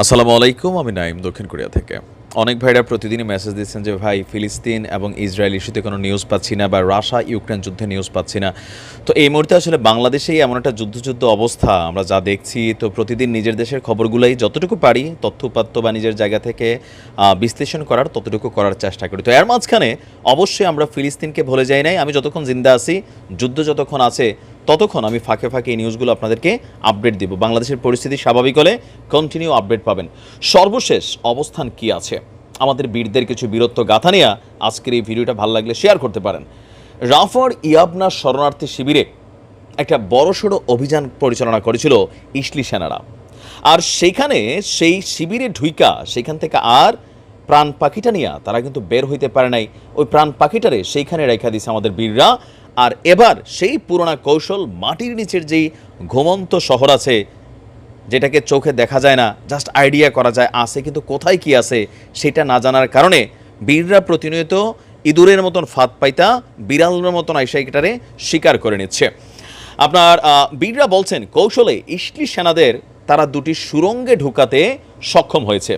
আসসালামু আলাইকুম, আমি নাইম দক্ষিণ কোরিয়া থেকে। অনেক ভাইরা প্রতিদিনই মেসেজ দিচ্ছেন যে, ভাই, ফিলিস্তিন এবং ইসরায়েল ইস্যুতে কোনো নিউজ পাচ্ছি না বা রাশা ইউক্রেন যুদ্ধে নিউজ পাচ্ছি না। তো এই মুহূর্তে আসলে বাংলাদেশেই এমন একটা যুদ্ধযুদ্ধ অবস্থা। আমরা যা দেখছি, তো প্রতিদিন নিজের দেশের খবরগুলোই যতটুকু পারি তথ্যপাত্য বা নিজের জায়গা থেকে বিশ্লেষণ করার ততটুকু করার চেষ্টা করি। তো এর মাঝখানে অবশ্যই আমরা ফিলিস্তিনকে ভুলে যাই নাই। আমি যতক্ষণ জিন্দা আছি, যুদ্ধ যতক্ষণ আছে ততক্ষণ আমি ফাঁকে ফাঁকে এই নিউজগুলো আপনাদেরকে আপডেট দিব। বাংলাদেশের পরিস্থিতি স্বাভাবিক হলে কন্টিনিউ আপডেট পাবেন। সর্বশেষ অবস্থান কি আছে? আমাদের বীরদের কিছু বীরত্ব গাথা নিয়ে আজকের এই ভিডিওটা ভালো লাগলে শেয়ার করতে পারেন। রাফার ইয়াবনা শরণার্থী শিবিরে একটা বড়সড় অভিযান পরিচালনা করেছিল ইসলি সেনারা। আর সেইখানে সেই শিবিরে ঢুইকা সেখান থেকে আর প্রাণ পাখিটা নিয়ে তারা কিন্তু বের হইতে পারে নাই। ওই প্রাণ পাখিটারে সেইখানে রেখা দিছে আমাদের বীররা। আর এবার সেই পুরোনা কৌশল মাটির নিচের যেই ঘুমন্ত শহর আছে, যেটাকে চোখে দেখা যায় না জাস্ট আইডিয়া করা যায়, আছে কিন্তু কোথায় কি আছে সেটা না জানার কারণে বীররা প্রতিনিয়ত ইঁদুরের মতন ফাঁদ পাইতা, বিড়ালের মতন আইসাইটারে শিকার করে নিচ্ছে। আপনার বীররা বলছেন, কৌশলে ইসলি সেনাদের তারা দুটি সুরঙ্গে ঢুকাতে সক্ষম হয়েছে।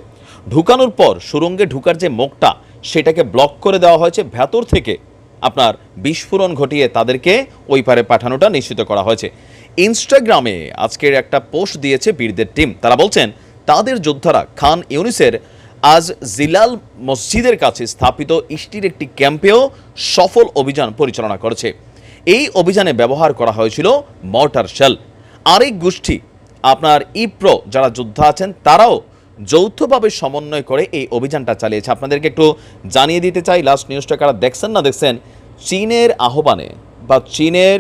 ঢুকানোর পর সুরঙ্গে ঢুকার যে মুখটা সেটাকে ব্লক করে দেওয়া হয়েছে ভেতর থেকে। আপনার বিস্ফোরণ ঘটিয়ে তাদেরকে ওই পারে পাঠানোটা নিশ্চিত করা হয়েছে। ইনস্টাগ্রামে আজকের একটা পোস্ট দিয়েছে বীরদের টিম। তারা বলছেন, তাদের যোদ্ধারা খান ইউনিসের আজ জিলাল মসজিদের কাছে স্থাপিত ইষ্টির একটি ক্যাম্পেও সফল অভিযান পরিচালনা করেছে। এই অভিযানে ব্যবহার করা হয়েছিল মর্টার শেল। আরেক গোষ্ঠী, আপনার ইপ্রো, যারা যোদ্ধা আছেন, তারাও যৌথভাবে সমন্বয় করে এই অভিযানটা চালিয়েছে। আপনাদেরকে একটু জানিয়ে দিতে চাই লাস্ট নিউজটা কারা দেখছেন না দেখছেন, চীনের আহ্বানে বা চীনের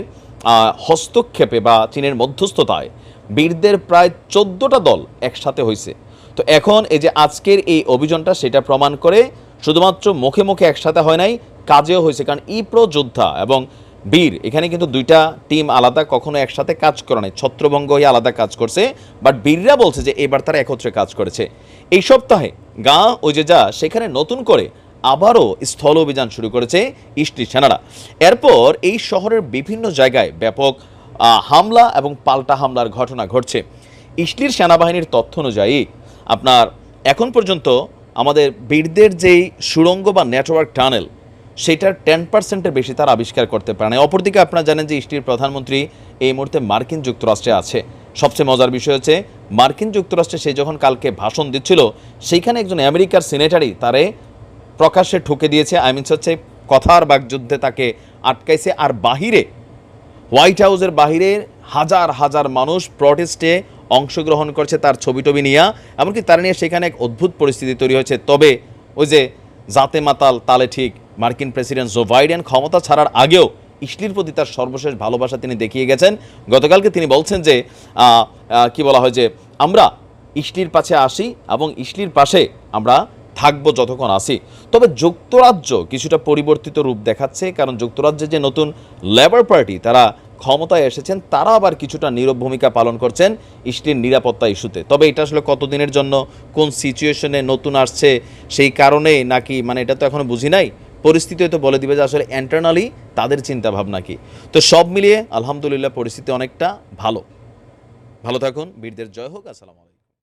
হস্তক্ষেপে বা চীনের মধ্যস্থতায় বীরদের প্রায় চোদ্দোটা দল একসাথে হয়েছে তো এখন এই যে আজকের এই অভিযানটা সেটা প্রমাণ করে শুধুমাত্র মুখে মুখে একসাথে হয় নাই, কাজেও হয়েছে কারণ ইপ্রো যোদ্ধা এবং বীর। এখানে কিন্তু দুইটা টিম আলাদা, কখনো একসাথে কাজ করে নাই। ছত্রভঙ্গ হয়ে আলাদা কাজ করছে বাট বীররা বলছে যে এবার তারা একত্রে কাজ করেছে। এই সপ্তাহে গা ওই যে যা, সেখানে নতুন করে আবারও স্থল অভিযান শুরু করেছে ইস্টি সেনারা। এরপর এই শহরের বিভিন্ন জায়গায় ব্যাপক হামলা এবং পাল্টা হামলার ঘটনা ঘটছে। ইসলির সেনাবাহিনীর তথ্য অনুযায়ী, আপনার এখন পর্যন্ত আমাদের বীরদের যেই সুড়ঙ্গ বা নেটওয়ার্ক টানেল সেটার টেন পার্সেন্টের বেশি তারা আবিষ্কার করতে পারে না অপরদিকে আপনারা জানেন যে ইস্টির প্রধানমন্ত্রী এই মুহূর্তে মার্কিন যুক্তরাষ্ট্রে আছে। সবচেয়ে মজার বিষয় হচ্ছে, মার্কিন যুক্তরাষ্ট্রে সে যখন কালকে ভাষণ দিচ্ছিল, সেইখানে একজন আমেরিকার সিনেটারই তারে প্রকাশ্যে ঠুকে দিয়েছে। আই মিনস হচ্ছে কথার বাগযুদ্ধে তাকে আটকাইছে। আর বাহিরে, হোয়াইট হাউসের বাহিরে হাজার হাজার মানুষ প্রটেস্টে অংশগ্রহণ করছে তার ছবি টবি নিয়ে। এমনকি তারা নিয়ে সেখানে এক অদ্ভুত পরিস্থিতি তৈরি হয়েছে। তবে ওই যে, জাতে মাতাল তালে ঠিক মার্কিন প্রেসিডেন্ট জো বাইডেন ক্ষমতা ছাড়ার আগেও ইসলির প্রতি তার সর্বশেষ ভালোবাসা তিনি দেখিয়ে গেছেন। গতকালকে তিনি বলছেন যে কি বলা হয় যে, আমরা ইসলির পাশে আসি এবং ইসলির পাশে আমরা থাকব যতক্ষণ আসি তবে যুক্তরাজ্য কিছুটা পরিবর্তিত রূপ দেখাচ্ছে, কারণ যুক্তরাজ্যে যে নতুন লেবার পার্টি তারা ক্ষমতায় এসেছেন, তারা আবার কিছুটা নীরব ভূমিকা পালন করছেন ইসলির নিরাপত্তা ইস্যুতে। তবে এটা আসলে কতদিনের জন্য, কোন সিচুয়েশনে নতুন আসছে সেই কারণে নাকি মানে এটা তো এখনও বুঝি নাই। পরিস্থিতি হয়তো বলে দিবে যে আসলে ইন্টারনালি তাদের চিন্তা ভাবনা কি। তো সব মিলিয়ে আলহামদুলিল্লাহ পরিস্থিতি অনেকটা ভালো। ভালো থাকুন, বীরদের জয় হোক, আসসালামু আলাইকুম।